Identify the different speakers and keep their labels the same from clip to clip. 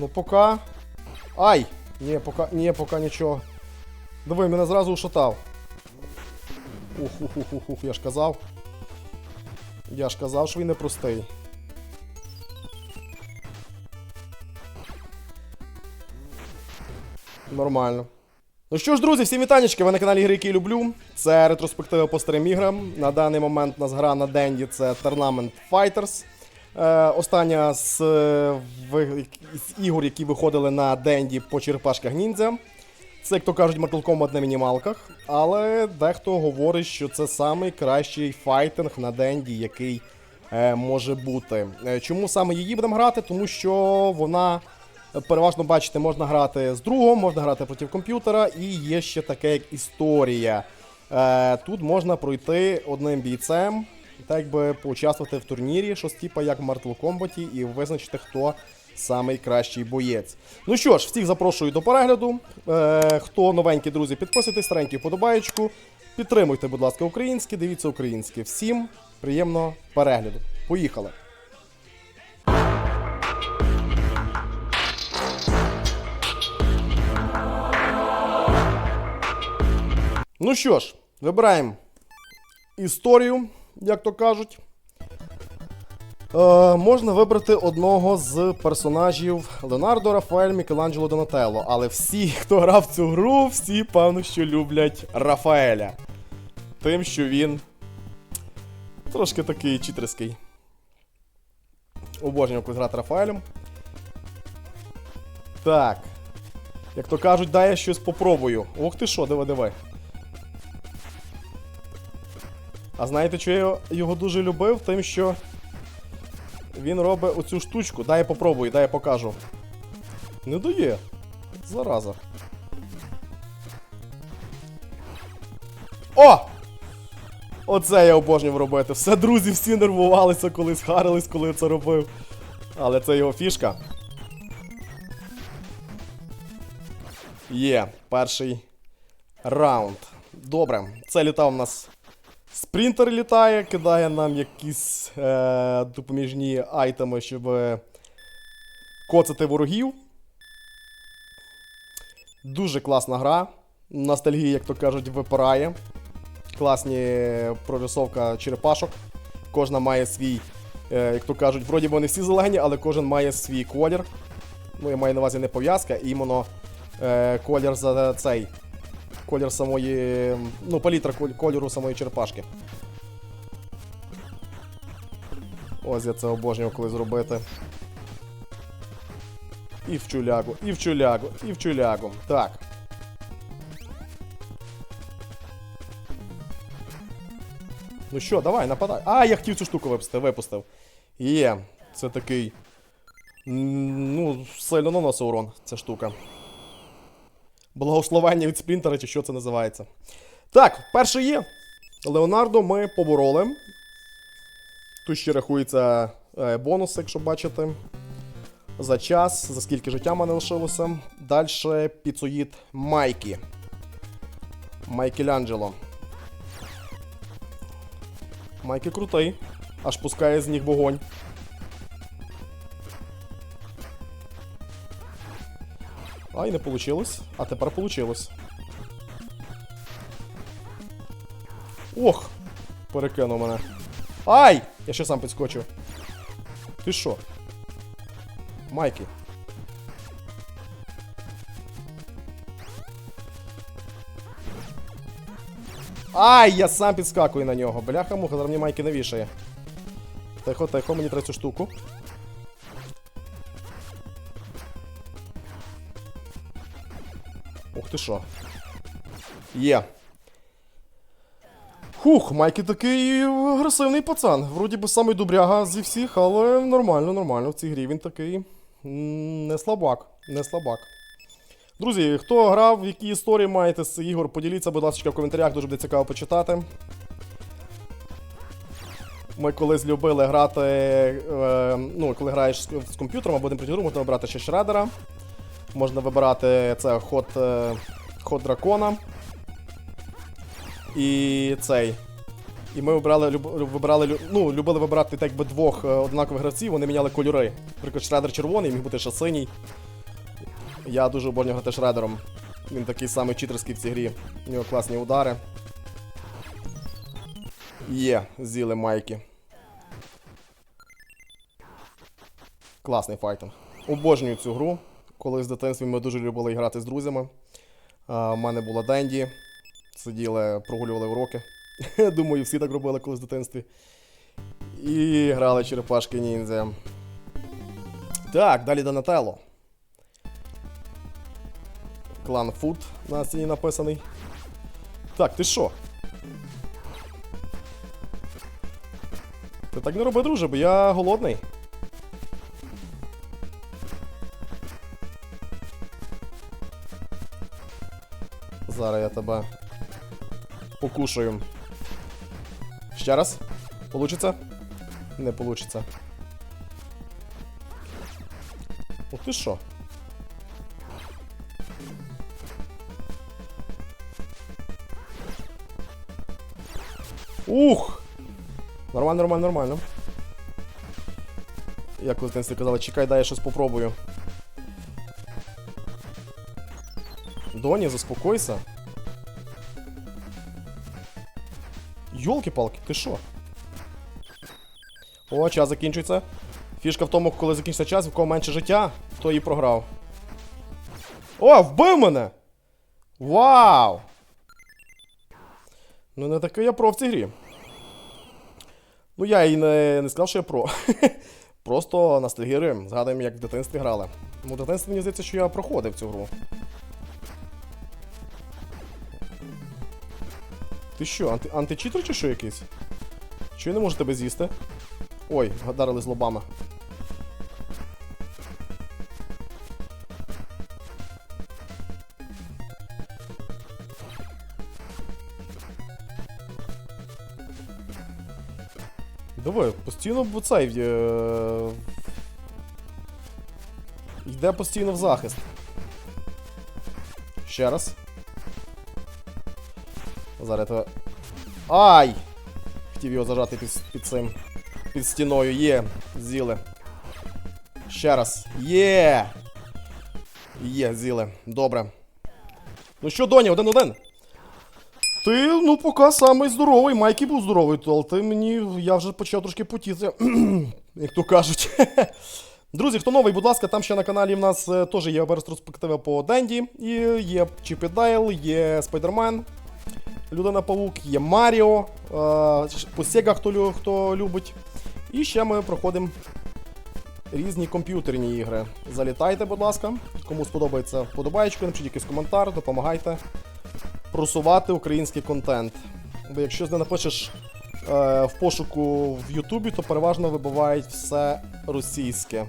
Speaker 1: Ну пока. Ай! Ні, пока, ні, пока нічого. Диви, мене зразу ушатав. Ух, ух, ух, ух, ух, я ж казав. Я ж казав, що він непростий. Нормально. Ну що ж, друзі, всім вітанечки, ви на каналі Ігри, які люблю. Це ретроспектива по старим іграм. На даний момент у нас гра на Денді це Tournament Fighters. Е, остання з, з ігор, які виходили на Денді по черепашках ніндзя. Це, як то кажуть, Mortal Kombat на мінімалках. Але дехто говорить, що це самий кращий файтинг на Денді, який е, може бути. Е, чому саме її будемо грати? Тому що вона переважно бачите, можна грати з другом, можна грати проти комп'ютера, і є ще таке як історія. Е, тут можна пройти одним бійцем, так якби поучаствувати в турнірі, щось типа як в Mortal Kombat, і визначити, хто самий кращий боєць. Ну що ж, всіх запрошую до перегляду. Е, хто новенький, друзі, підписуйтесь, старенький вподобаєчку. Підтримуйте, будь ласка, українське, дивіться українське. Всім приємного перегляду. Поїхали! Ну що ж, вибираємо історію, як то кажуть. Е, можна вибрати одного з персонажів Леонардо, Рафаель, Мікеланджело Донателло. Але всі, хто грав цю гру, всі, певно, що люблять Рафаеля. Тим, що він трошки такий читерський. Обожнюю коли грати Рафаелем. Так. Як то кажуть, дай я щось попробую. Ох ти що, диви, диви. А знаєте, що я його- дуже любив? Тим, що він робить оцю штучку. Дай я попробую, дай я покажу. Не дає. Зараза. О! Оце я обожнював робити. Все, друзі, всі нервувалися, коли схарились, коли це робив. Але це його фішка. Є, перший раунд. Добре, це літав у нас Спринтер літає, кидає нам якісь е, допоміжні айтеми, щоб е, коцати ворогів. Дуже класна гра. Ностальгія, як то кажуть, випирає. Класні прорисовка черепашок. Кожна має свій, е, як то кажуть, вроді вони всі зелені, але кожен має свій колір. Ну, я маю на увазі не пов'язка, іменно е, колір за цей колір самої. Ну, палітра кольору самої черепашки. Ось я це обожнював коли зробити. І в чулягу, і в чулягу, і в чулягу. Так. Ну що, давай, нападай. А, я хотів цю штуку випустити, випустив. Є, це такий. Ну, сильно наносить урон, ця штука. Благословення від спринтера, чи що це називається. Так, перший є. Леонардо ми побороли. Тут ще рахується е, бонус, якщо бачите. За час, за скільки життя мене лишилося. Далі піцоїд Майкі. Майкеланджело. Майкі крутий. Аж пускає з ніг вогонь. Ай, не получилось. А тепер получилось. Ох! Перекинув мене. Ай! Я ще сам підскочив. Ти що? Майки. Ай, я сам підскакую на нього. Бляха муха, зараз мені майки не вішає. Тихо, тихо, мені треба цю штуку. Ти що. Є. Хух, Майки такий агресивний пацан. Вроді би самий добряга зі всіх, але нормально, нормально. В цій грі він такий. Не слабак. Не слабак. Друзі, хто грав, які історії маєте з ігор, поділіться, будь ласка, в коментарях, дуже буде цікаво почитати. Ми колись любили грати. Е, ну, коли граєш з, комп'ютером або гру, можна вибрати ще шредера. Можна вибирати це ход, е, ход дракона. І цей. І ми вибирали, люб, вибирали лю- ну, любили вибирати так би двох е, однакових гравців, вони міняли кольори. Наприклад, шредер червоний, міг бути ще синій. Я дуже обожнюю грати шредером. Він такий самий читерський в цій грі. У нього класні удари. Є, з'їли майки. Класний файтинг. Обожнюю цю гру. Колись в дитинстві ми дуже любили грати з друзями. У мене була Денді. Сиділи, прогулювали уроки. Думаю, всі так робили колись в дитинстві. І грали черепашки ніндзя. Так, далі Донателло. Клан Фуд на стіні написаний. Так, ти що? Ти так не роби, друже, бо я голодний. Зараз я тебе покушаю. Ще раз? Получиться? Не получиться. Ух ти що? Ух! Нормально, нормально, нормально. Ви в дитинстві чекай, дай я щось попробую. Доні, заспокойся. Йолки-палки, ти що? О, час закінчується. Фішка в тому, коли закінчиться час, в кого менше життя, то і програв. О, вбив мене! Вау! Ну, не такий я про в цій грі. Ну, я і не, не сказав, що я про. Просто ностальгіруємо, згадуємо, як в дитинстві грали. Ну, в дитинстві мені здається, що я проходив цю гру. Ти що, анти, античитер чи що якийсь? Чи я не можу тебе з'їсти? Ой, гадарили з лобами. Давай, постійно б цей. Е... Йде постійно в захист. Ще раз. Зараз тебе. Ай! Хотів його зажати під, під цим. Під стіною. Є. З'їли. Ще раз. Є. Є, з'їли. Добре. Ну що, Доня, один-один. Ти, ну, поки самий здоровий. Майкі був здоровий, то але ти мені. Я вже почав трошки потіти. Як то кажуть. Друзі, хто новий, будь ласка, там ще на каналі в нас е, теж є ретроспектива по Денді. І є Чіпі Дейл, є Спайдермен. Людина Павук, є Маріо, е, по Sega, хто, хто любить. І ще ми проходимо різні комп'ютерні ігри. Залітайте, будь ласка. Кому сподобається вподобаєчку, напишіть якийсь коментар, допомагайте просувати український контент. Бо якщо не напишеш е, в пошуку в Ютубі, то переважно вибивають все російське.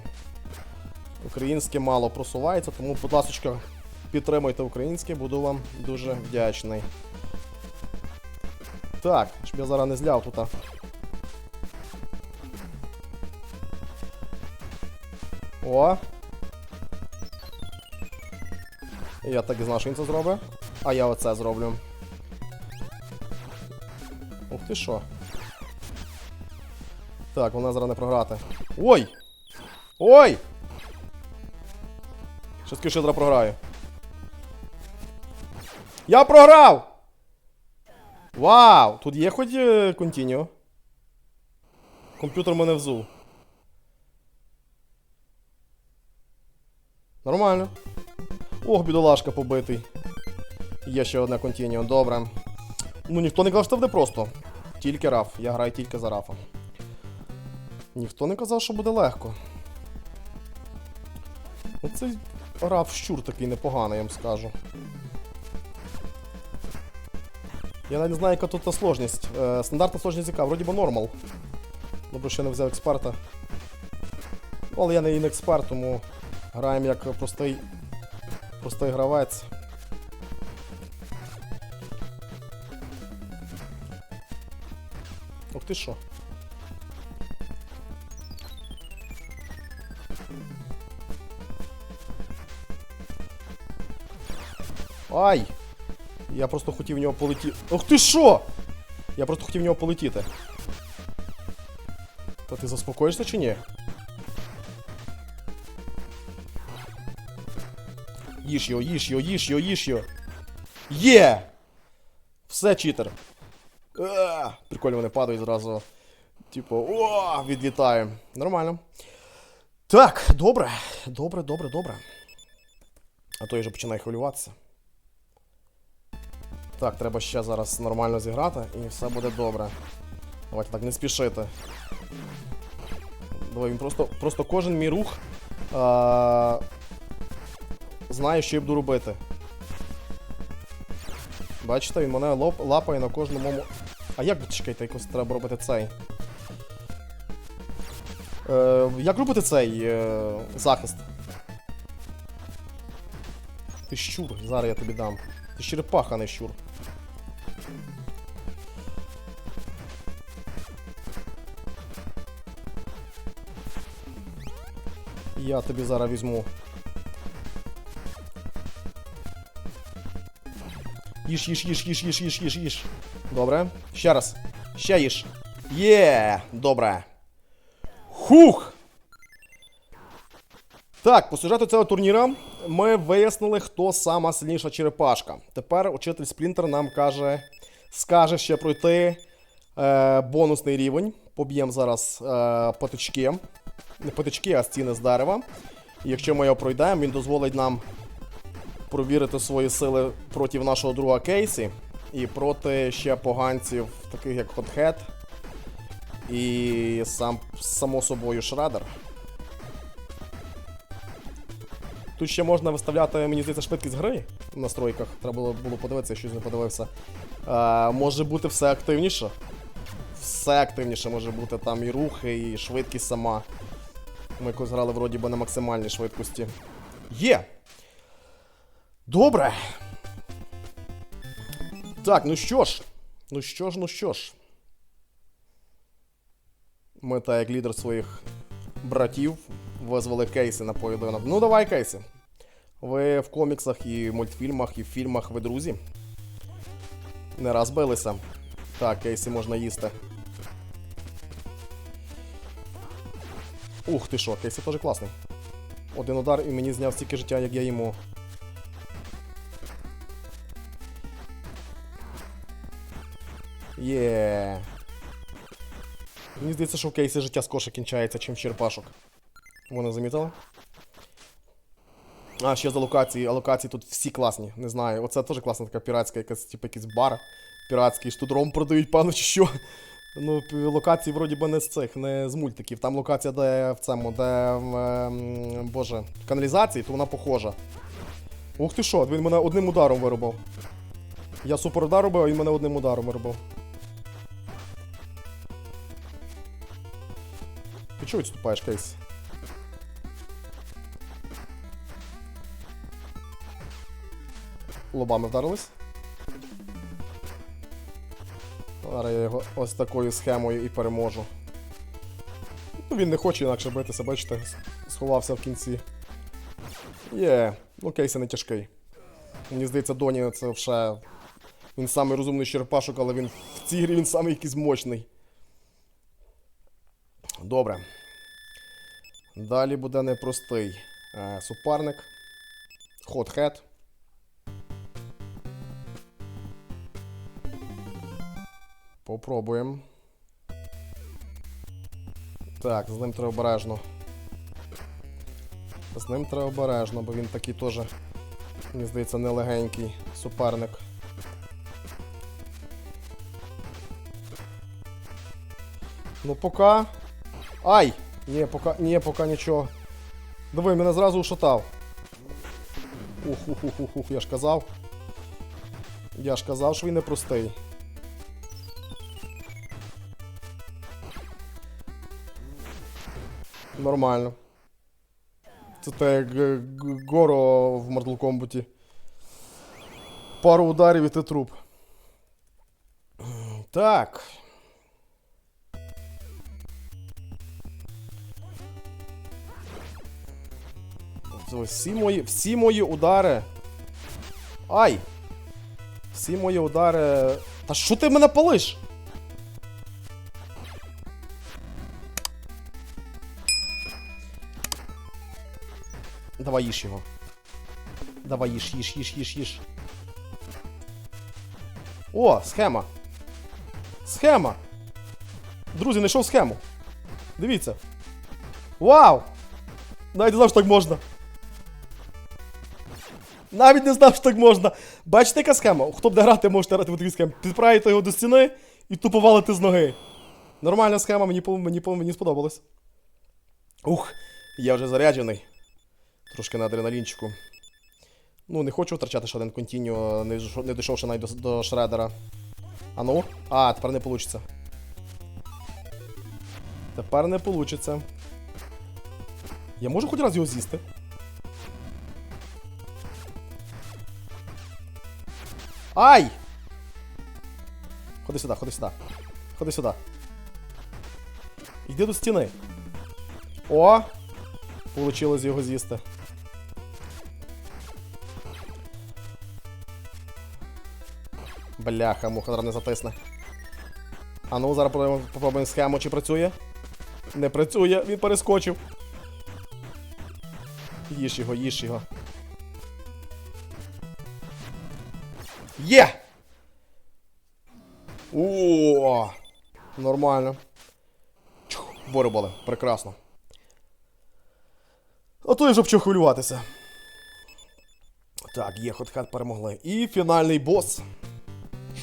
Speaker 1: Українське мало просувається, тому, будь ласка, підтримуйте українське, буду вам дуже вдячний. Так, щоб я зараз не зляв тут. О. Я так і знав, що він це зробить. А я оце зроблю. Ух ти що. Так, вона зараз не програти. Ой! Ой! Що скажу, що зараз програю. Я програв! Вау! Тут є хоч е, контініо? Комп'ютер мене взув. Нормально. Ох, бідолашка побитий. Є ще одне контініо, добре. Ну ніхто не казав, що буде просто. Тільки Раф. Я граю тільки за Рафа. Ніхто не казав, що буде легко. Оцей Раф щур такий непоганий, я вам скажу. Я не знаю, яка тут сложність. Е, стандартна сложність яка? Вроді би нормал. Добре, що я не взяв експерта. Ну, Але я не, і не експерт, тому граємо як простий, простий гравець. Ух ти що? Ай! Я просто хотів в нього полетіти. Ух ти що? Я просто хотів в нього полетіти. Та ти заспокоїшся чи ні? Їж його, їж його, їж його, їж його. Є! Все, читер. Е, Прикольно вони падають зразу. Типу, о, відлітає. Нормально. Так, добре. Добре, добре, добре. А то я вже починаю хвилюватися. Так, треба ще зараз нормально зіграти і все буде добре. Давайте так, не спішити. Давай він просто, просто кожен мій рух а, знає, що я буду робити. Бачите, він мене лоп, лапає на кожному. А як чекайте, якось треба робити цей? Е, як робити цей е, захист? Ти щур, зараз я тобі дам. Ти черепаха, не щур. Я тобі зараз візьму. Їж, їж, їж, їж, їж, їж, їж, їж. Добре. Ще раз. Ще їж. Є, добре. Хух! Так, по сюжету цього турніра ми вияснили, хто сама сильніша черепашка. Тепер учитель Сплінтер нам каже, скаже ще пройти е, бонусний рівень. Поб'ємо зараз е, потички. Не потички, а стіни з дерева. І якщо ми його пройдемо, він дозволить нам провірити свої сили проти нашого друга Кейсі і проти ще поганців, таких як Хотхед і сам, само собою Шредер. Тут ще можна виставляти, мені здається, швидкість гри в настройках. Треба було, було подивитися, я щось не подивився. Е, може бути все активніше. Все активніше може бути там і рухи, і швидкість сама. Ми якось грали вроді би на максимальній швидкості. Є! Добре. Так, ну що ж. Ну що ж, ну що ж. Ми, так як лідер своїх братів, визвали кейси на поєдинок. Ну, давай, кейси. Ви в коміксах і мультфільмах, і в фільмах ви друзі. Не раз билися. Так, кейси можна їсти. Ух ти що, кейси теж класний. Один удар і мені зняв стільки життя, як я йому. Є. Мені здається, що в кейсі життя скорше кінчається, чим в черепашок. Вони замітили? А, ще за локації. А локації тут всі класні, не знаю. Оце теж класна така піратська, якась, типу, якийсь бар піратський, що тут ром продають, певно, чи що. Ну, локації вроді би не з цих, не з мультиків. Там локація, де в цьому, де в, ем, боже, в каналізації, то вона похожа. Ух ти що, він мене одним ударом виробив. Я супер удар робив, а він мене одним ударом виробив. Ти чого відступаєш, Кейс? Лобами вдарились. Зараз я його ось такою схемою і переможу. Ну, він не хоче інакше битися, бачите, сховався в кінці. Є, ну кейси не тяжкий. Мені здається, Доні це вже. Він самий розумний черепашок, але він в цій грі він самий якийсь мощний. Добре. Далі буде непростий е, суперник. Хотхед. Попробуємо. Так, з ним треба обережно. З ним треба обережно, бо він такий теж, мені здається, нелегенький суперник. Ну пока. Ай! Ні, пока, ні, пока нічого. Диви, мене зразу ушатав. Ух, ух, ух, ух, я ж казав. Я ж казав, що він непростий. Нормально. Це те як е, Горо в Mortal Kombat. Пару ударів і ти труп. Так. Всі мої, всі мої удари. Ай! Всі мої удари. Та що ти мене палиш? Давай їж його. Давай, їж, їж, їж, їж, їж. О, схема. Схема. Друзі, знайшов схему. Дивіться. Вау! Навіть не знав, що так можна. Навіть не знав, що так можна. Бачите, яка схема? Хто б де грати, можете грати в такі схеми. Підправити його до стіни і тупо валити з ноги. Нормальна схема, мені, мені, мені сподобалось. Ух, я вже заряджений. Трошки на адреналінчику. Ну, не хочу втрачати ще один контіню, не, дійшов- не дійшовши навіть до, до шредера. А ну? А, тепер не вийде. Тепер не вийде. Я можу хоч раз його з'їсти? Ай! Ходи сюди, ходи сюди. Ходи сюди. Йди до стіни. О! Получилось його з'їсти. Бляха, муха не затисне. А ну, зараз попробуємо, схему, чи працює. Не працює, він перескочив. Їж його, їж його. Є! О! Нормально. Вирубали, прекрасно. Ото я вже почав хвилюватися. Так, є Хотхат перемогли. І фінальний бос.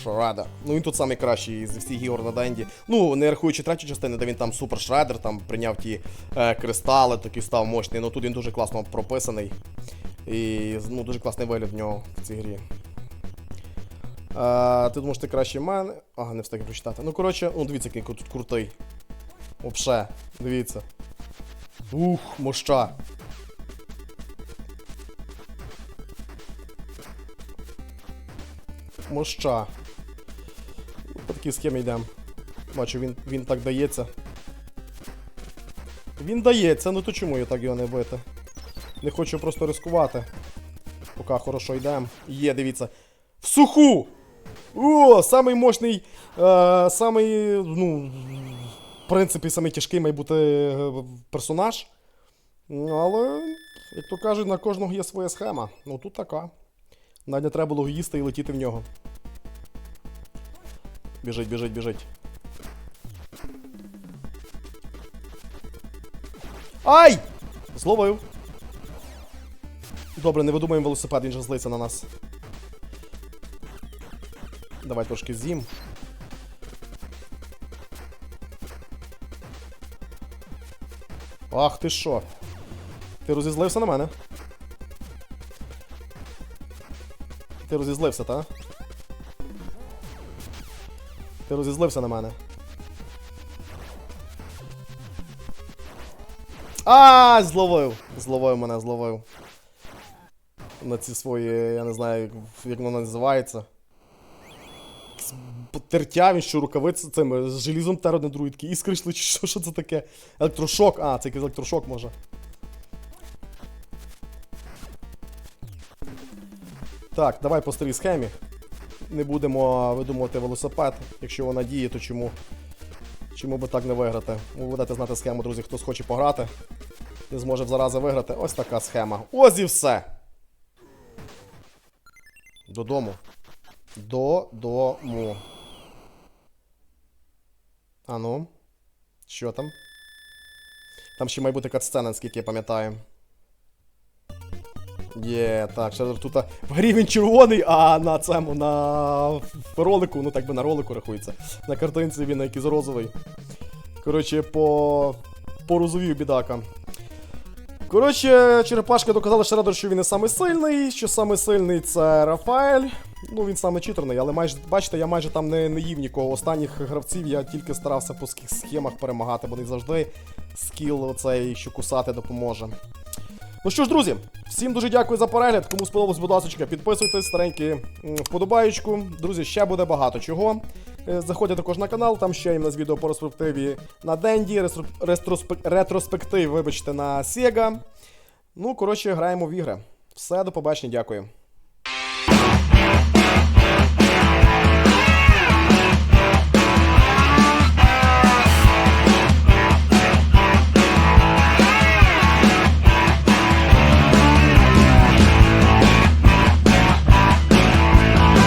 Speaker 1: Шредер. Ну він тут самий кращий зі всіх ігор на Денді. Ну, не рахуючи третю частину, де він там супер шредер, там прийняв ті е, кристали, такий став мощний. Ну тут він дуже класно прописаний. І ну, дуже класний вигляд в нього в цій грі. Е, ти думаєш, ти краще в мене. Ага, не встиг прочитати. Ну, коротше, ну дивіться, який тут крутий. Вообще, дивіться. Ух, моща. Моща. По такій схемі йдемо. Бачу, він, він так дається. Він дається, ну то чому я так його не бити? Не хочу просто ризикувати. Поки хорошо йдемо. Є, дивіться. В суху! О, самий мощний, е, самий, ну, в принципі, самий тяжкий має бути е, персонаж. Але, як то кажуть, на кожного є своя схема. Ну тут така. Навіть не треба було їсти і летіти в нього. Біжить, біжить, біжить. Ай! Зловив. Добре, не видумаємо велосипед, він же злиться на нас. Давай трошки з'їм. Ах ти що? Ти розізлився на мене? Ти розізлився, та? Ти розізлився на мене. А, зловив! Зловив мене, зловив. На ці свої, я не знаю, як, воно називається. Тертя, він що рукавиці цими з желізом на друїдки. Іскри йшли, чи що, що це таке? Електрошок, а, це якийсь електрошок може. Так, давай по старій схемі. Не будемо видумувати велосипед. Якщо вона діє, то чому? Чому би так не виграти? Ви будете знати схему, друзі, хто схоче пограти. Не зможе в зарази виграти. Ось така схема. Ось і все. Додому. Додому. Ану. Що там? Там ще має бути катсцена, наскільки я пам'ятаю. Є, так, ще тут в грі він червоний, а на цьому, на ролику, ну так би на ролику рахується. На картинці він якийсь розовий. Коротше, по. порозовів бідака. Коротше, черепашки доказали Шредер, що він не самий сильний, що самий сильний це Рафаель. Ну, він саме читерний, але майже, бачите, я майже там не, не їв нікого. Останніх гравців я тільки старався по сх- схемах перемагати, бо не завжди скіл оцей, що кусати допоможе. Ну що ж, друзі, всім дуже дякую за перегляд. Кому сподобалось, будь ласка, підписуйтесь, старенькі м, вподобаєчку. Друзі, ще буде багато чого. Е, Заходьте також на канал, там ще в нас відео по ретроспективі на Денді, ретроспек- ретроспектив, вибачте, на Sega. Ну, коротше, граємо в ігри. Все, до побачення, дякую.